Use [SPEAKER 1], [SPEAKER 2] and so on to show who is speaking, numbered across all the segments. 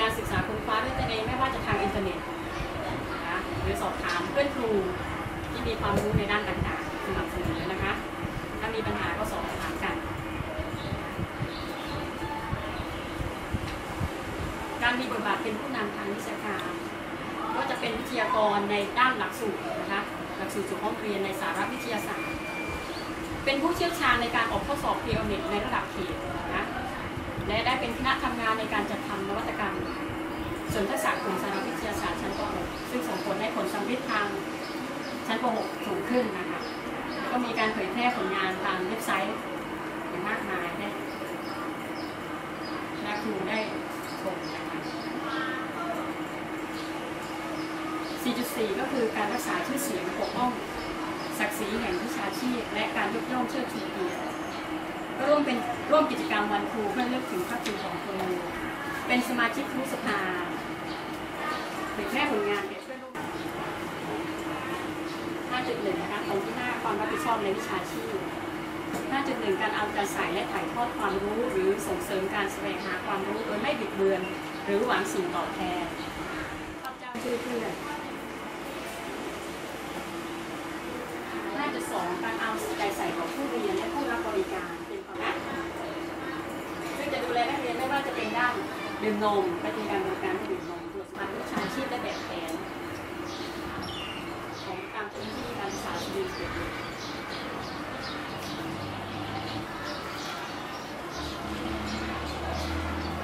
[SPEAKER 1] การศึกษาค้นคว้าด้วยตัวเองไม่ว่าจะทางอินเทอร์เน็ตนะคะหรือสอบถามเพื่อนครูที่มีความรู้ในด้านต่างๆสนับสนุนนะคะ ถ้ามีปัญหาก็สอบถามกัน การมีบทบาทเป็นผู้นำทางวิชาการ ก็จะเป็นวิทยากรในด้านหลักสูตรนะคะหลักสูตรสู่ห้องเรียนในสาระวิทยาศาสตร์ เป็นผู้เชี่ยวชาญในการออกข้อสอบ p ี o อเน็ตใวนทักษะกลุ่มสารวิทยาศาสตร์ชั้นป .6 ซึ่งส่งผลให้ผลสำเร็จทางชั้นป .6 สูงขึ้นนะคะก็มีการเผยแพร่ผลงานทางเว็บไซต์อย่างมากมายให้และครูได้ชมนะคะ 4.4 ก็คือการรักษาชื่อเสียงปกป้องศักดิ์ศรีแห่งวิชาชีพ และการยกย่องเชิดชูเกียรติก็ร่วมเป็นร่วมกิจกรรมวันครูเพื่อเลือกถึงพระคุณของครูเป็นสมาชิกครูสภา ผยแพร่ผลงานแก่เพื่อนร่วมงาน5.1 นะคะตรงที่ 5 ความรับผิดชอบในวิชาชีพ 5.1 การเอาใจใส่และถ่ายทอดความรู้ หรือส่งเสริมการแสวงหาความรู้โดยไม่บิดเบือน หรือหวังสิ่งตอบแทนข้าพเจ้าชื่อเพื่อน5.2 การเอาใจใส่ของผู้เรียนและผู้รับบริการเป็นความนะซึ่งจะดูแลนักเรียนไม่ว่าจะเป็นด้านดื่มนมก็จะมีการบริการให้ดื่มนม วิชาชีพและแบบแผนของตามเจ้นที่การศึกษาชีวิตเด็ก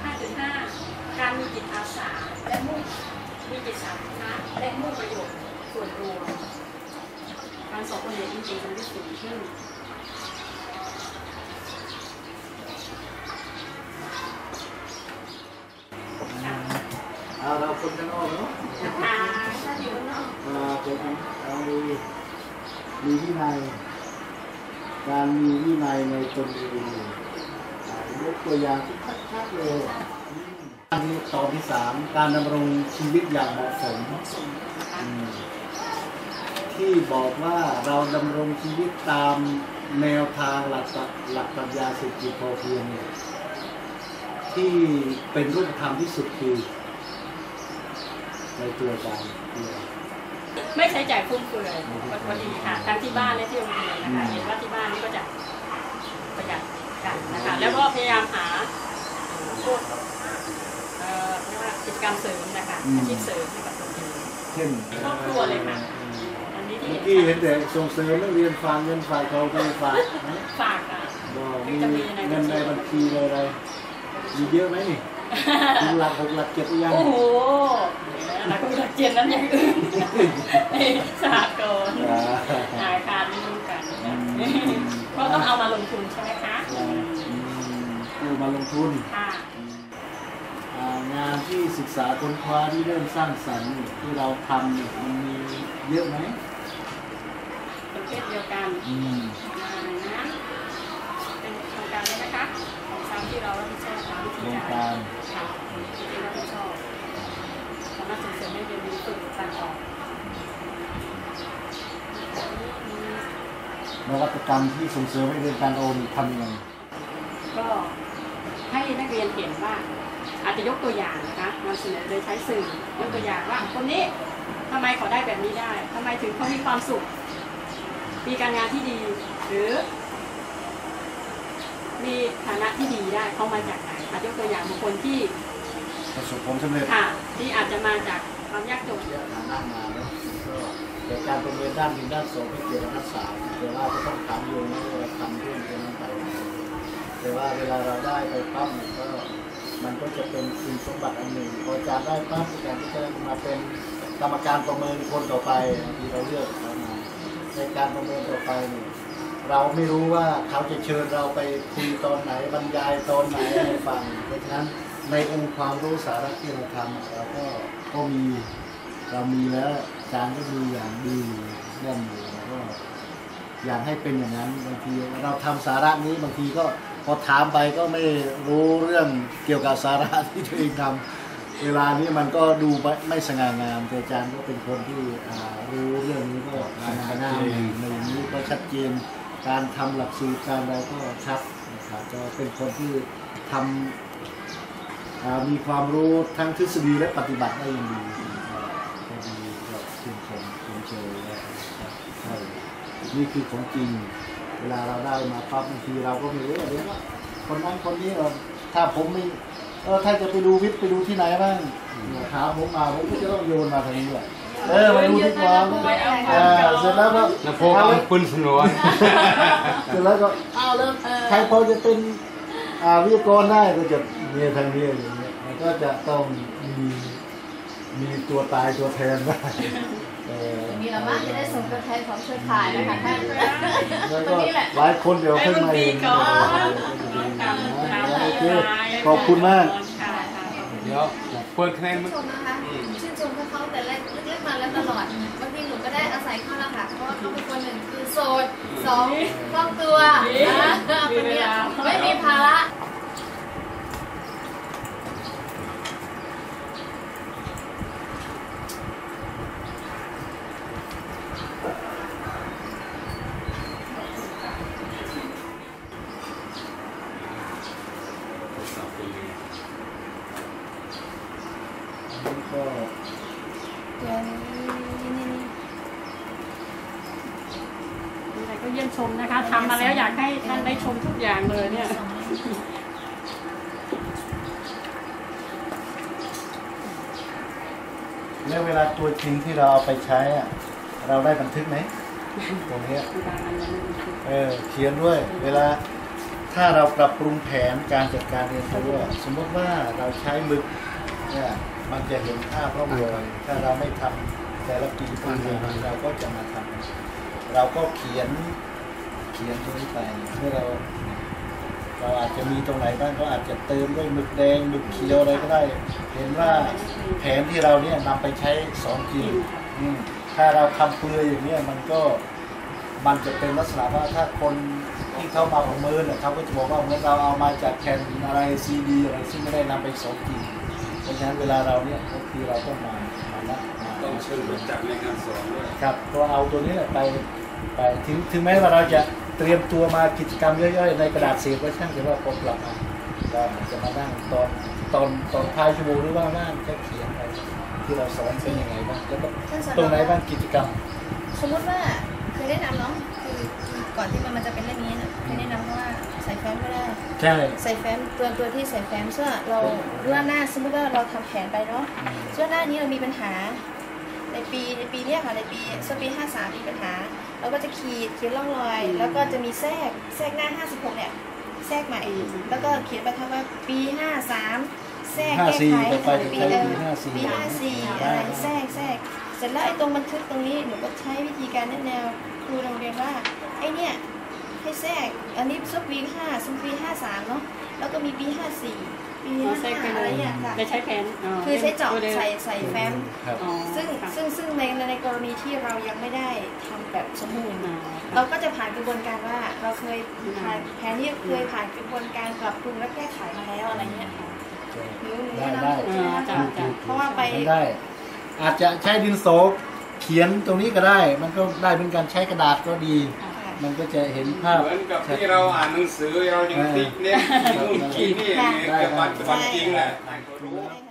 [SPEAKER 1] 5.5การมีจิตอาสาและมุ่งมีจิตสาธารณะและมุ่งประโยชน์ส่วนรวมการสอบคนเรียนจริงๆจะได้สูงขึ้น
[SPEAKER 2] เอาเราคนอกเนาะ
[SPEAKER 1] อ่าถ้าอยู่ข้างนอก
[SPEAKER 2] มาเป็นเอามีวินัยการมีวินัยในตนเองยกตัวอย่างที่ชัดๆเลยอันนี้ตอนที่สามการดำรงชีวิตอย่างเหมาะสมที่บอกว่าเราดำรงชีวิตตามแนวทางหลักหลักปรัชญาเศรษฐกิจพอเพียงเนี่ยที่เป็นรูปธรรมที่สุดคือ ในตัวอาจารย์คืออะไร
[SPEAKER 1] ไม่ใช้จ่ายฟุ่มเฟือยพอดีค่ะทั้งที่บ้านและที่โรงเรียนนะคะ
[SPEAKER 2] อืม
[SPEAKER 1] เห็นว่าที่บ้านนี่ก็จะประหยัดกันนะคะ แล้วก็พยายามหาพวกเอ่อเรียกว่ากิจกรรมเสริมนะคะอาชีพเสริมให้กับตัวเอง
[SPEAKER 2] เช่น
[SPEAKER 1] ครอบครัวเลยค่ะอันนี้ที่
[SPEAKER 2] เมื่อ
[SPEAKER 1] เห็
[SPEAKER 2] กี้
[SPEAKER 1] น
[SPEAKER 2] เห็นแต่ส่งเสริมนักเรียนฝากเงินฝากทองไปฝากนะ
[SPEAKER 1] ฝากค่ะ
[SPEAKER 2] ก็มีเงินในบัญชีเลยอะไรมีเยอะไหมนี่ถึงหลักหกหลักเจ็ดหรือยัง
[SPEAKER 1] โอ้โหหลักหลัก เจนนั้นอย่างอื่นสหกรณ์
[SPEAKER 2] อ่า
[SPEAKER 1] ธนาคารไม่รู้กันนะคะ
[SPEAKER 2] อืม
[SPEAKER 1] เพราะต้องเอามาลงทุนใช่ไหมคะ
[SPEAKER 2] อืมกู้มาลงทุน
[SPEAKER 1] ค่ะ
[SPEAKER 2] อ่างานที่ศึกษาค้นคว้าที่เริ่มสร้างสรรค์ที่เราทำเนี่ยมันมีเยอะไหม
[SPEAKER 1] ประเภทเดียวกัน
[SPEAKER 2] อืม
[SPEAKER 1] อ่านะเป็นโครงการนี้นะคะของสามที่เรารับผิดชอบตามวิ
[SPEAKER 2] โค
[SPEAKER 1] ธี
[SPEAKER 2] รง
[SPEAKER 1] การ
[SPEAKER 2] การ
[SPEAKER 1] ค่ะที่รับผิดชอบสามารถส่งเสริมให้เรียนรู้ฝึกการออก
[SPEAKER 2] นวัตกรรมที่ส่งเสริมให้เรียนการโอนทำยังไง
[SPEAKER 1] ก็ให้นักเรียนเห็นว่า อาจจะยกตัวอย่างนะคะนำเสนอโดยใช้สื่อยกตัวอย่างว่าคนนี้ทำไมเขาได้แบบนี้ได้ทำไมถึงเขามีความสุข มีการงานที่ดี หรือ มีฐานะที่ดีได้เขามาจากไหนอาจยกตัวอย่างบางคนที่
[SPEAKER 2] ประสบความสำเร็จ
[SPEAKER 1] ค่ะ ที่อาจจะมาจากความยากจน
[SPEAKER 2] เยอะฐานะมาเนาะก็แต่การประเมินด้านหนึ่งด้านสองไม่เกี่ยวกับด้านสามแต่ว่าก็ต้องถามโยงนะว่าเราทำเรื่องตรงนั้นไปแต่ว่าเวลาเราได้ไปปั๊บเนี่ยก็มันก็จะเป็นคุณสมบัติอันหนึ่งพออาจารย์ได้ปั๊บอาจารย์ก็จะมาเป็นกรรมการประเมินคนต่อไปที่เราเลือกเขามาในการประเมินต่อไปเนี่ยเราไม่รู้ว่าเขาจะเชิญเราไปคุยตอนไหนบรรยายตอนไหนให้ฟังเพราะฉะนั้น ในองค์ความรู้สาระที่เราทำเราก็ก็มีเรามีแล้วอาจารย์ก็มีอย่างดีเรื่องอยู่แล้วก็อยากให้เป็นอย่างนั้นบางทีเราทำสาระนี้บางทีก็พอถามไปก็ไม่รู้เรื่องเกี่ยวกับสาระที่ตัวเองทำเวลานี้มันก็ดูไม่ไมสง่างามแต่อาจารย์ก็เป็นคนที่รู้เรื่องนี้ก็สง่างามในอย่างนี้ก็ชัดเจนการทำหลักสูตรการอะไรก็ชัดนะครับก็เป็นคนที่ทำอ่า มีความรู้ทั้งทฤษฎีและปฏิบัติได้อยังดีก็ดีก็ชื่นชมชมเชยนะครับใช่นี่คือของจริง เวลาเราได้มาปั๊บบางทีเราก็ไม่รู้ว่าเดี๋ยวว่าคนนั้นคนนี้เออถ้าผมไม่เออถ้าจะไปดูวิทย์ไปดูที่ไหนบ้างถามผมมาผมก็จะต้องโยนมาทางนี้แหละเออมาดูดีกว่าเออเสร็จแล้วก็
[SPEAKER 3] แล้วพวกมันปืนสนวน
[SPEAKER 2] เสร็จแล้วก็อ้าวแล้วใครพอจะเป็นอ่า วิทยากรได้ก็จะมีทางนี้อย่างเงี้ยมันก็จะต้องมีมีตัวตายตัวแทนได้เออ
[SPEAKER 4] มีละมั้งจะได้ส่งตัวแทนของเครือข่ายนะคะท่าน
[SPEAKER 2] แล้ว
[SPEAKER 4] ตร
[SPEAKER 2] ก็
[SPEAKER 4] งนี้แหละ
[SPEAKER 2] หลายคนเดี๋ยวขึ้นมาเองโอเคขอบคุณมาก
[SPEAKER 3] เดี๋ยวเปิดคะแนนมัน
[SPEAKER 4] ชมนะคะชื่นชมเขาแต่แรกเล็กๆมาแล้วตลอดบางทีหนูก็ได้อาศัยเขาละค่ะเพราะว่าเขาเป็นคนหนึ่งคือโสดสองคล่องตัวนะคนนี้ไม่มีภาระ
[SPEAKER 2] ก็
[SPEAKER 4] ตัวนี้นี่นี่
[SPEAKER 1] อะไรก็เยี่ยมชมนะคะทำมาแล้วอยากให้ท่านได้ชมทุกอย่างเลยเนี่ย
[SPEAKER 2] แล้วเวลาตัวจริงที่เราเอาไปใช้อะเราได้บันทึกไหมตรงนี้เออเขียนด้วย เวลา ถ้าเราปรับปรุงแผนการจัดการเรียนรู้สมมติว่าเราใช้มึกเนี่ยมันจะเห็นภาพร่องรอยถ้าเราไม่ทำแต่ละปีปีหนึ่งเราก็จะมาทำเราก็เขียนเขียนตรงนี้ไปเมื่อเรา เราอาจจะมีตรงไหนบ้างก็อาจจะเติมด้วยหมึกแดงหมึกเขียวอะไรก็ได้ เห็นว่าแผนที่เราเนี่ยนำไปใช้สอนกินอืมถ้าเราทำเปลือยอย่างเนี้ยมันก็มันจะเป็นลักษณะว่าถ้าคน ที่เข้ามาของมือเนี่ยเขาก็จะบอกว่าเหมื่อนเราเอามาจากแผ่นอะไรซีดีอะไรซึ่งไม่ได้นำไปสอนกินเพราะฉะนั้นเวลาเราเนี่ยก็คือเราต้องมามาละมา
[SPEAKER 3] ต้องเชิญรู้จักในงานสอนด้วย
[SPEAKER 2] ครับก็เอาตัวนี้แหละไปไปถึงถึงแม้ว่าเราจะเตรียมตัวมากิจกรรมย่อยๆในกระดาษเสียบไว้ช่างแต่ว่าพอกลับมาก็จะมานั่งตอนตอนตอนท้ายชั่วโมงหรือว่าว่างก็เขียนไปที่เราสอนเป็นยังไงบ้างแล้วก็
[SPEAKER 4] ท่านสอน
[SPEAKER 2] ตรงไหนบ้างกิจกรรม
[SPEAKER 4] สมมติว่าเคยแนะนำเนาะคือก่อนที่มันจะเป็นเรื่องนี้นะ ฟ้มก็ได้
[SPEAKER 2] ใช่
[SPEAKER 4] ใส่แฟ้มตัวตัวที่ใส่แฟ้มเสื้อเราเรื่องหน้าสมมติว่าเราทำแผนไปเนาะเสื้อหน้านี้เรามีปัญหา ในปีในปีเนี้ยค่ะในปีสักปีห้าสามมีปัญหา เราก็จะขีดเขียนร่องรอย แล้วก็จะมีแทรกแทรกหน้าห้าสิบหกเนี่ยแทรกใหม่แล้วก็เขียนไปครับว่าปีห้าสามแทรก
[SPEAKER 2] ห้า
[SPEAKER 4] แก้
[SPEAKER 2] สี่
[SPEAKER 4] ไข
[SPEAKER 2] ต่อไปจะ
[SPEAKER 4] ปี
[SPEAKER 2] ใช้
[SPEAKER 4] เอ
[SPEAKER 2] ปี
[SPEAKER 4] อ
[SPEAKER 2] ห้าสี่
[SPEAKER 4] ปีห้าสี่อะไรแทรกแทรกเสร็จแล้วไอ้ตรงบันทึกตรงนี้หนูก็ใช้วิธีการแนะแนวครูโรงเรียนว่าไอ้เนี่ย ให้แทรก อันนี้สักปีห้าสักปีห้าสามเนาะ แล้วก็มีปีห้าสี่ปีห้า
[SPEAKER 1] ใช้
[SPEAKER 4] ห้า
[SPEAKER 1] ไป
[SPEAKER 4] อะไร
[SPEAKER 1] เลย
[SPEAKER 4] เนี่ยค่ะ
[SPEAKER 1] ได้ใช้แผน
[SPEAKER 4] คือใช้เจาะใส่ใส่แฟ้ม
[SPEAKER 2] ครับ
[SPEAKER 4] ซึ่ง
[SPEAKER 1] ค่ะ
[SPEAKER 4] ซึ่งซึ่งในในกรณีที่เรายังไม่ได้ทำแบบสมบูรณ์
[SPEAKER 1] อ่า
[SPEAKER 4] เราก็จะผ่านกระบวนการว่าเราเคยผ่านแผนที่เคยผ่านกระบวนการปรับปรุงและแก้ไขมาแล้วอะไรเงี้ยค่ะหนูหนู
[SPEAKER 2] ได้
[SPEAKER 4] แนะ
[SPEAKER 2] ได้
[SPEAKER 4] นำถูก
[SPEAKER 1] อ่า
[SPEAKER 4] นะ
[SPEAKER 1] จ้ะ
[SPEAKER 4] คะ
[SPEAKER 1] จ้ะ
[SPEAKER 4] เพราะว่าไป
[SPEAKER 2] ได้ อาจจะใช้ดินสอเขียนตรงนี้ก็ได้ มันก็ได้เป็นการใช้กระดาษก็ดี
[SPEAKER 4] ค่ะ
[SPEAKER 2] มันก็จะเห็นภาพ
[SPEAKER 3] เหมือนกับที่เราอ่านหนังสือเรายังติ๊กเนี่ยนู่นที่นี่เนี่ยกับวันกับวันจริงแหละ
[SPEAKER 4] ใช่ค่ะ